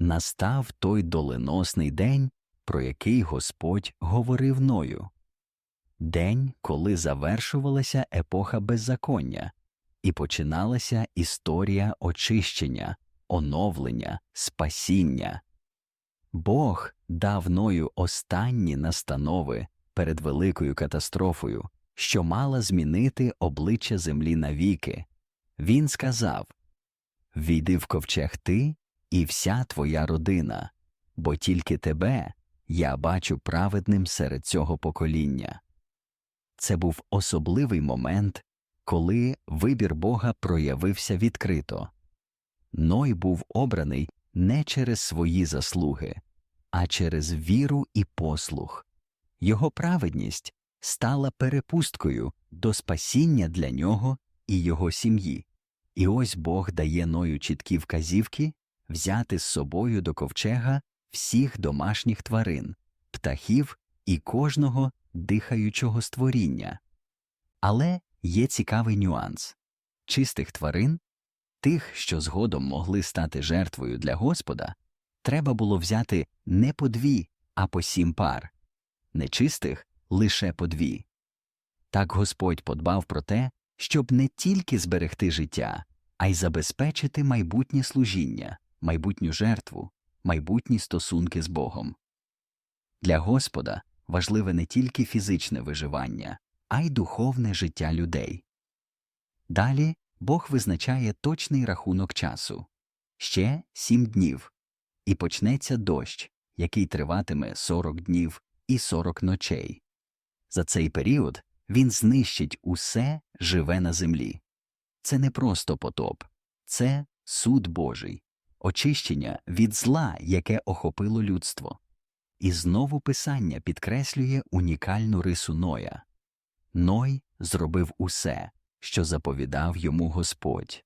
настав той доленосний день, про який Господь говорив Ною. День, коли завершувалася епоха беззаконня, і починалася історія очищення, оновлення, спасіння. Бог дав Ною останні настанови перед великою катастрофою, що мала змінити обличчя землі навіки. Він сказав Війди в ковчег ти і вся твоя родина, бо тільки тебе я бачу праведним серед цього покоління. Це був особливий момент, коли вибір Бога проявився відкрито. Ной був обраний не через свої заслуги, а через віру і послух. Його праведність стала перепусткою до спасіння для нього і його сім'ї. І ось Бог дає Ною чіткі вказівки взяти з собою до ковчега всіх домашніх тварин, птахів і кожного дихаючого створіння. Але є цікавий нюанс чистих тварин, тих, що згодом могли стати жертвою для Господа, треба було взяти не по дві, а по сім пар, нечистих лише по дві. Так Господь подбав про те, щоб не тільки зберегти життя, а й забезпечити майбутнє служіння, майбутню жертву, майбутні стосунки з Богом. Для Господа важливе не тільки фізичне виживання, а й духовне життя людей. Далі Бог визначає точний рахунок часу ще сім днів, і почнеться дощ, який триватиме сорок днів і сорок ночей. За цей період він знищить усе живе на землі. Це не просто потоп, це суд Божий, очищення від зла, яке охопило людство. І знову писання підкреслює унікальну рису Ноя Ной зробив усе, що заповідав йому Господь.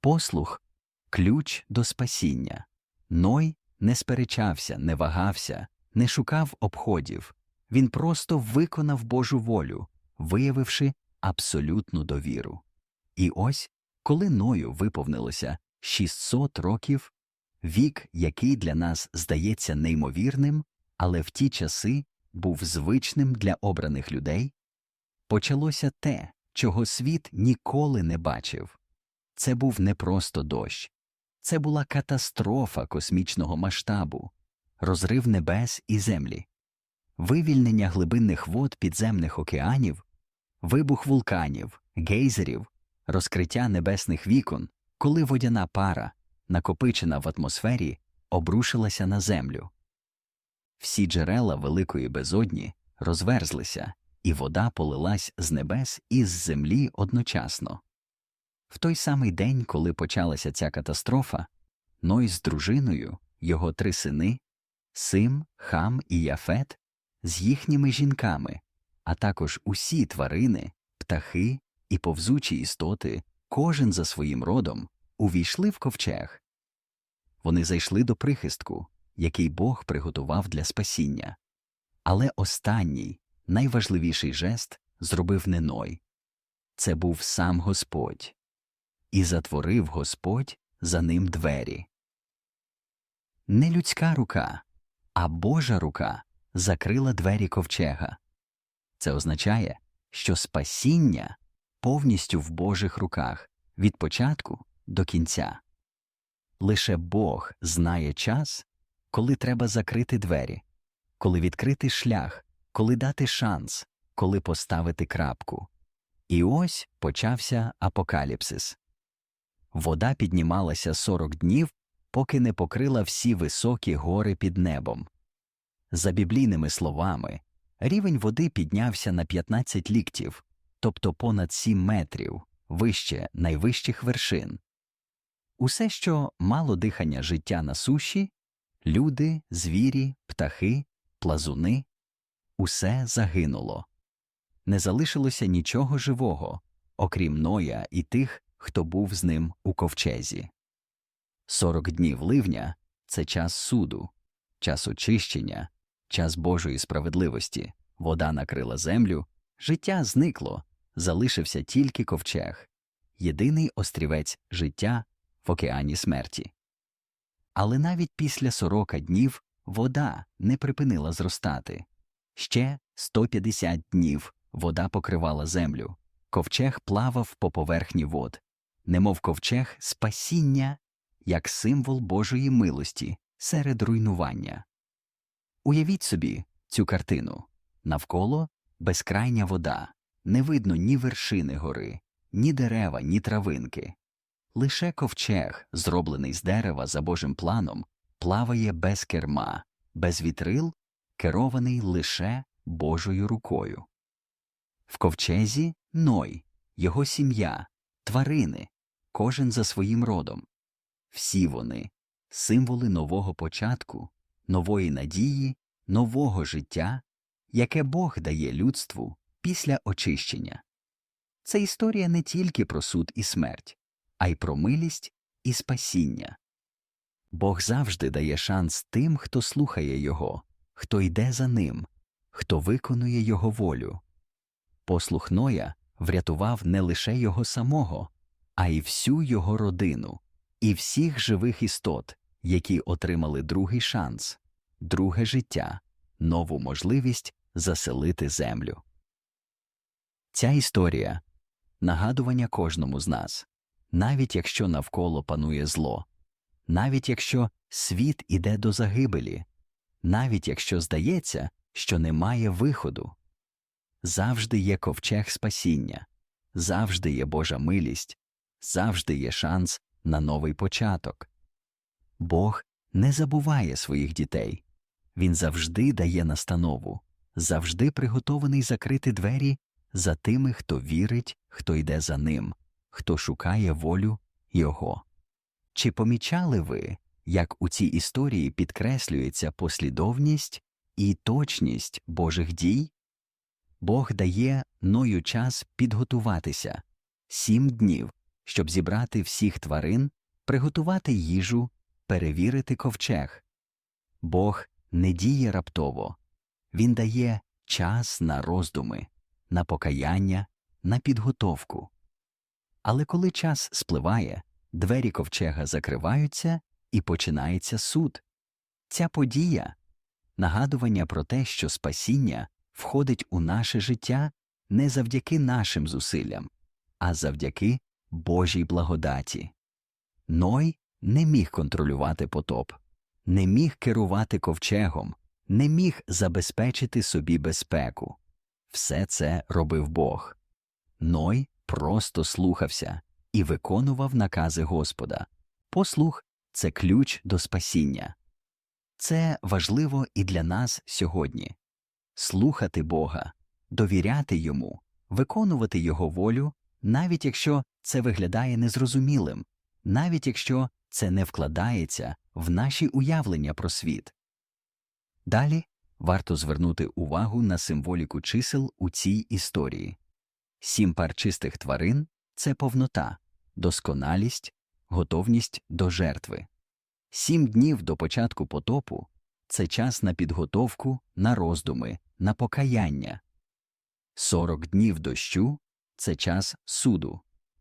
Послух ключ до спасіння. Ной не сперечався, не вагався, не шукав обходів. Він просто виконав Божу волю, виявивши абсолютну довіру. І ось, коли Ною виповнилося 600 років, вік, який для нас здається неймовірним, але в ті часи був звичним для обраних людей, почалося те, чого світ ніколи не бачив. Це був не просто дощ, це була катастрофа космічного масштабу, розрив небес і землі, вивільнення глибинних вод підземних океанів, вибух вулканів, гейзерів, розкриття небесних вікон, коли водяна пара, накопичена в атмосфері, обрушилася на землю. Всі джерела великої безодні розверзлися, і вода полилась з небес і з землі одночасно. В той самий день, коли почалася ця катастрофа, Ной з дружиною, його три сини, Сим, Хам і Яфет, з їхніми жінками, а також усі тварини, птахи і повзучі істоти, кожен за своїм родом, увійшли в ковчег. Вони зайшли до прихистку, який Бог приготував для спасіння. Але останній, найважливіший жест зробив не Ной. Це був сам Господь. І затворив Господь за ним двері. Не людська рука, а Божа рука закрила двері ковчега. Це означає, що спасіння повністю в Божих руках від початку до кінця. Лише Бог знає час, коли треба закрити двері, коли відкрити шлях, коли дати шанс, коли поставити крапку. І ось почався апокаліпсис. Вода піднімалася сорок днів, поки не покрила всі високі гори під небом. За біблійними словами, рівень води піднявся на 15 ліктів, тобто понад 7 метрів, вище найвищих вершин. Усе, що мало дихання життя на суші люди, звірі, птахи, плазуни усе загинуло. Не залишилося нічого живого, окрім Ноя і тих, хто був з ним у ковчезі. Сорок днів ливня це час суду, час очищення, час Божої справедливості, вода накрила землю, життя зникло, залишився тільки ковчег, єдиний острівець життя в океані смерті. Але навіть після сорока днів вода не припинила зростати. Ще 150 днів вода покривала землю, ковчег плавав по поверхні вод, немов ковчег спасіння, як символ Божої милості серед руйнування. Уявіть собі цю картину навколо безкрайня вода, не видно ні вершини гори, ні дерева, ні травинки. Лише ковчег, зроблений з дерева за Божим планом, плаває без керма, без вітрил, керований лише Божою рукою. В ковчезі Ной, його сім'я, тварини, кожен за своїм родом. Всі вони символи нового початку, нової надії, нового життя, яке Бог дає людству після очищення. Це історія не тільки про суд і смерть, а й про милість і спасіння. Бог завжди дає шанс тим, хто слухає Його, хто йде за ним, хто виконує Його волю. Послух Ноя врятував не лише його самого, а й всю його родину, і всіх живих істот, які отримали другий шанс, друге життя, нову можливість заселити землю. Ця історія нагадування кожному з нас, навіть якщо навколо панує зло, навіть якщо світ іде до загибелі, навіть якщо здається, що немає виходу. Завжди є ковчег спасіння, завжди є Божа милість, завжди є шанс на новий початок. Бог не забуває своїх дітей, Він завжди дає настанову, завжди приготований закрити двері за тими, хто вірить, хто йде за ним, хто шукає волю Його. Чи помічали ви, як у цій історії підкреслюється послідовність і точність Божих дій? Бог дає Ною час підготуватися сім днів, щоб зібрати всіх тварин, приготувати їжу, перевірити ковчег. Бог не діє раптово, Він дає час на роздуми, на покаяння, на підготовку. Але коли час спливає, двері ковчега закриваються і починається суд. Ця подія нагадування про те, що спасіння входить у наше життя не завдяки нашим зусиллям, а завдяки Божій благодаті. Ной не міг контролювати потоп, не міг керувати ковчегом, не міг забезпечити собі безпеку. Все це робив Бог. Ной просто слухався і виконував накази Господа. Послух це ключ до спасіння. Це важливо і для нас сьогодні слухати Бога, довіряти йому, виконувати Його волю, навіть якщо це виглядає незрозумілим, навіть якщо це не вкладається в наші уявлення про світ. Далі варто звернути увагу на символіку чисел у цій історії сім пар чистих тварин це повнота, досконалість, готовність до жертви. Сім днів до початку потопу це час на підготовку, на роздуми, на покаяння. Сорок днів дощу це час суду,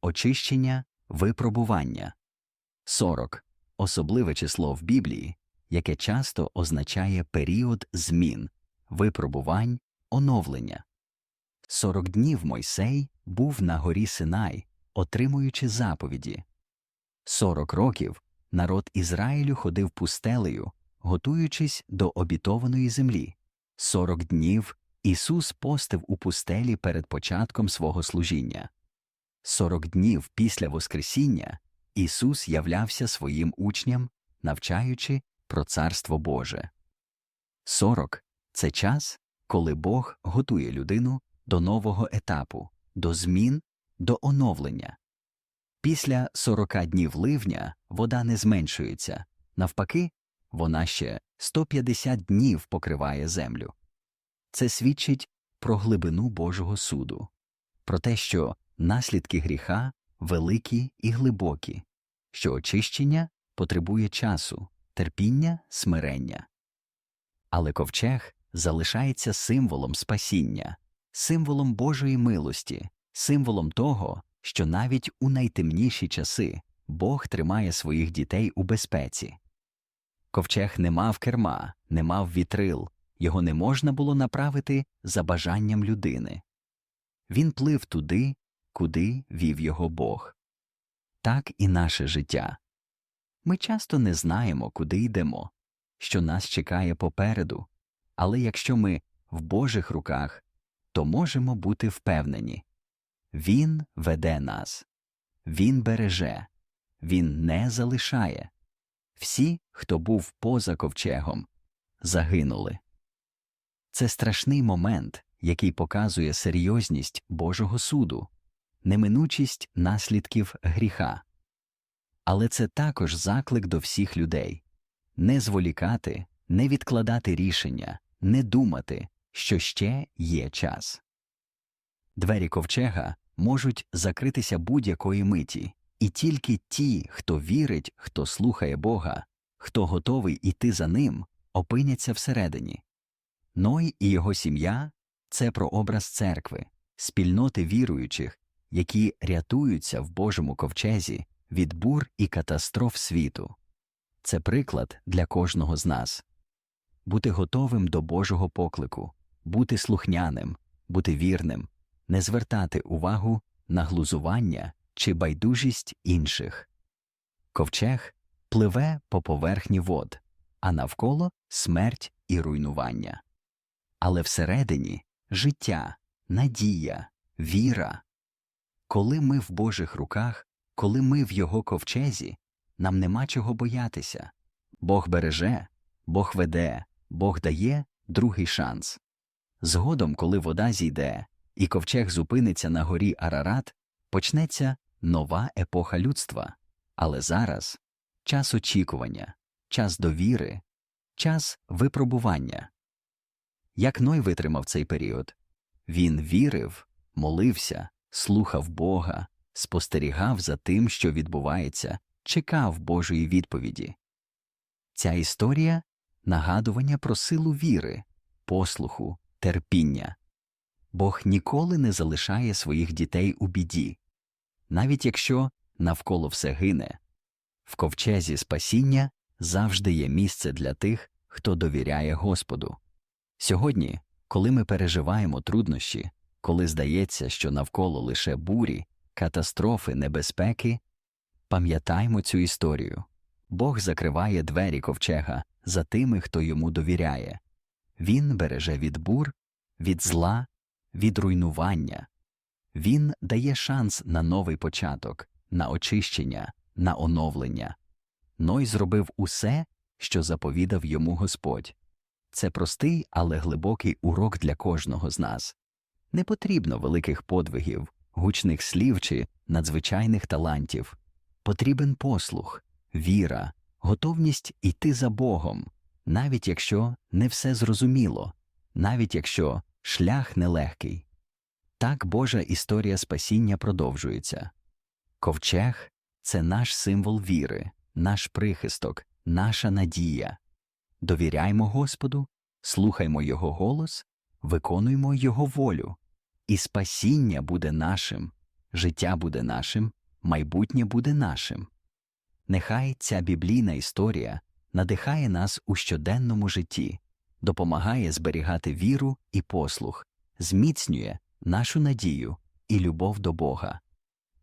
очищення, випробування. Сорок особливе число в Біблії, яке часто означає період змін, випробувань, оновлення. Сорок днів Мойсей був на горі Синай, отримуючи заповіді. Сорок років народ Ізраїлю ходив пустелею, готуючись до обітованої землі. Сорок днів Ісус постив у пустелі перед початком свого служіння. Сорок днів після Воскресіння Ісус являвся своїм учням, навчаючи про Царство Боже. Сорок це час, коли Бог готує людину до нового етапу, до змін, до оновлення. Після сорока днів ливня вода не зменшується, навпаки, вона ще 150 днів покриває землю. Це свідчить про глибину Божого суду, про те, що наслідки гріха великі і глибокі, що очищення потребує часу, терпіння, смирення. Але ковчег залишається символом спасіння, символом Божої милості, символом того, що навіть у найтемніші часи Бог тримає своїх дітей у безпеці. Ковчег не мав керма, не мав вітрил, його не можна було направити за бажанням людини. Він плив туди, куди вів його Бог. Так і наше життя. Ми часто не знаємо, куди йдемо, що нас чекає попереду, але якщо ми в Божих руках, то можемо бути впевнені Він веде нас, Він береже, Він не залишає. Всі, хто був поза ковчегом, загинули. Це страшний момент, який показує серйозність Божого суду, неминучість наслідків гріха. Але це також заклик до всіх людей не зволікати, не відкладати рішення, не думати, що ще є час. Двері ковчега можуть закритися будь-якої миті, і тільки ті, хто вірить, хто слухає Бога, хто готовий іти за ним, опиняться всередині. Ной і його сім'я це прообраз церкви, спільноти віруючих, які рятуються в Божому ковчезі від бур і катастроф світу. Це приклад для кожного з нас бути готовим до Божого поклику, бути слухняним, бути вірним, не звертати увагу на глузування чи байдужість інших. Ковчег пливе по поверхні вод, а навколо смерть і руйнування. Але всередині життя, надія, віра. Коли ми в Божих руках, коли ми в Його ковчезі, нам нема чого боятися. Бог береже, Бог веде, Бог дає другий шанс. Згодом, коли вода зійде і ковчег зупиниться на горі Арарат, почнеться нова епоха людства. Але зараз час очікування, час довіри, час випробування. Як Ной витримав цей період? Він вірив, молився, слухав Бога, спостерігав за тим, що відбувається, чекав Божої відповіді. Ця історія нагадування про силу віри, послуху, терпіння. Бог ніколи не залишає своїх дітей у біді, навіть якщо навколо все гине. В ковчезі спасіння завжди є місце для тих, хто довіряє Господу. Сьогодні, коли ми переживаємо труднощі, коли здається, що навколо лише бурі, катастрофи, небезпеки, пам'ятаймо цю історію. Бог закриває двері ковчега за тими, хто йому довіряє. Він береже від бур, від зла, від руйнування. Він дає шанс на новий початок, на очищення, на оновлення. Ной зробив усе, що заповідав йому Господь. Це простий, але глибокий урок для кожного з нас. Не потрібно великих подвигів, гучних слів чи надзвичайних талантів. Потрібен послух, віра, готовність йти за Богом, навіть якщо не все зрозуміло, навіть якщо шлях нелегкий. Так Божа історія спасіння продовжується. Ковчег це наш символ віри, наш прихисток, наша надія. Довіряймо Господу, слухаймо Його голос, виконуймо Його волю, і спасіння буде нашим, життя буде нашим, майбутнє буде нашим. Нехай ця біблійна історія надихає нас у щоденному житті, допомагає зберігати віру і послух, зміцнює нашу надію і любов до Бога.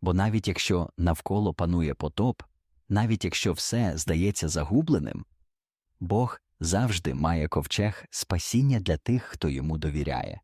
Бо навіть якщо навколо панує потоп, навіть якщо все здається загубленим, Бог завжди має ковчег спасіння для тих, хто йому довіряє.